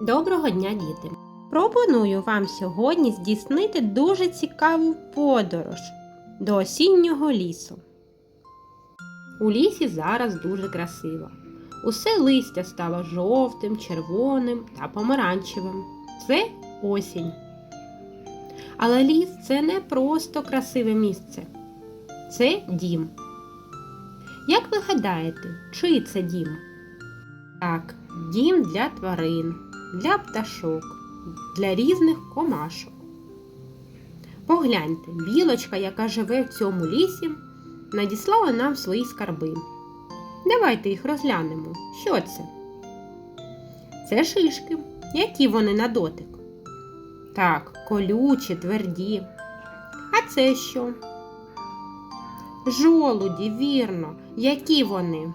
Доброго дня, діти! Пропоную вам сьогодні здійснити дуже цікаву подорож до осіннього лісу. У лісі зараз дуже красиво. Усе листя стало жовтим, червоним та помаранчевим. Це осінь. Але ліс це не просто красиве місце. Це дім. Як ви гадаєте, чий це дім? Так, дім для тварин, для пташок, для різних комашок. Погляньте, білочка, яка живе в цьому лісі, надіслала нам свої скарби. Давайте їх розглянемо. Що це? Це шишки. Які вони на дотик? Так, колючі, тверді. А це що? Жолуді, вірно. Які вони?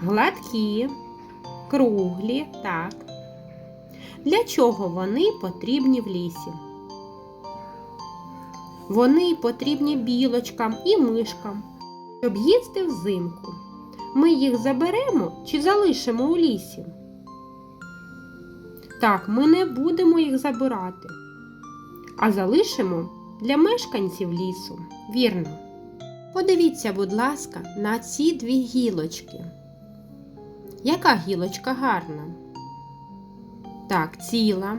Гладкі, круглі, так. Для чого вони потрібні в лісі? Вони потрібні білочкам і мишкам, щоб їсти взимку. Ми їх заберемо чи залишимо у лісі? Так, ми не будемо їх забирати, а залишимо для мешканців лісу. Вірно. Подивіться, будь ласка, на ці дві гілочки. Яка гілочка гарна? Так, ціла.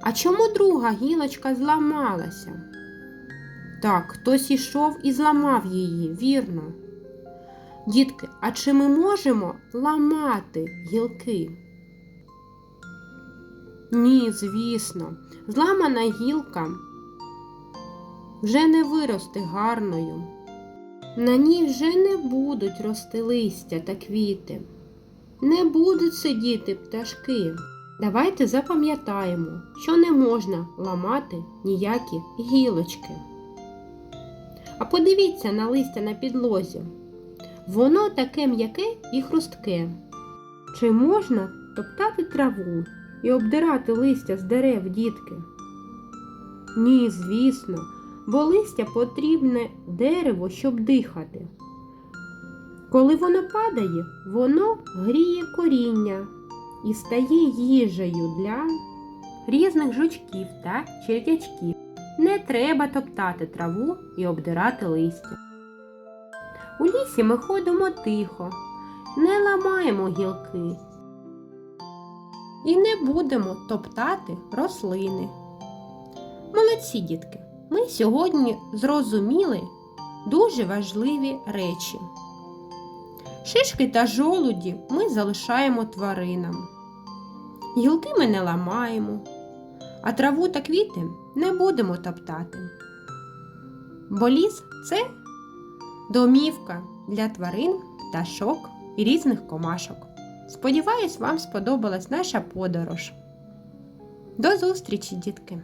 А чому друга гілочка зламалася? Так, хтось ішов і зламав її, вірно. Дітки, а чи ми можемо ламати гілки? Ні, звісно, зламана гілка вже не виросте гарною. На ній вже не будуть рости листя та квіти, не будуть сидіти пташки. Давайте запам'ятаємо, що не можна ламати ніякі гілочки. А подивіться на листя на підлозі. Воно таке м'яке і хрустке. Чи можна топтати траву і обдирати листя з дерев, дітки? Ні, звісно, бо листя потрібне дерево, щоб дихати. Коли воно падає, воно гріє коріння і стає їжею для різних жучків та черв'ячків. Не треба топтати траву і обдирати листя. У лісі ми ходимо тихо, не ламаємо гілки і не будемо топтати рослини. Молодці, дітки! Ми сьогодні зрозуміли дуже важливі речі. Шишки та жолуді ми залишаємо тваринам. Гілки ми не ламаємо, а траву та квіти не будемо топтати. Бо ліс це домівка для тварин, пташок і різних комашок. Сподіваюсь, вам сподобалась наша подорож. До зустрічі, дітки!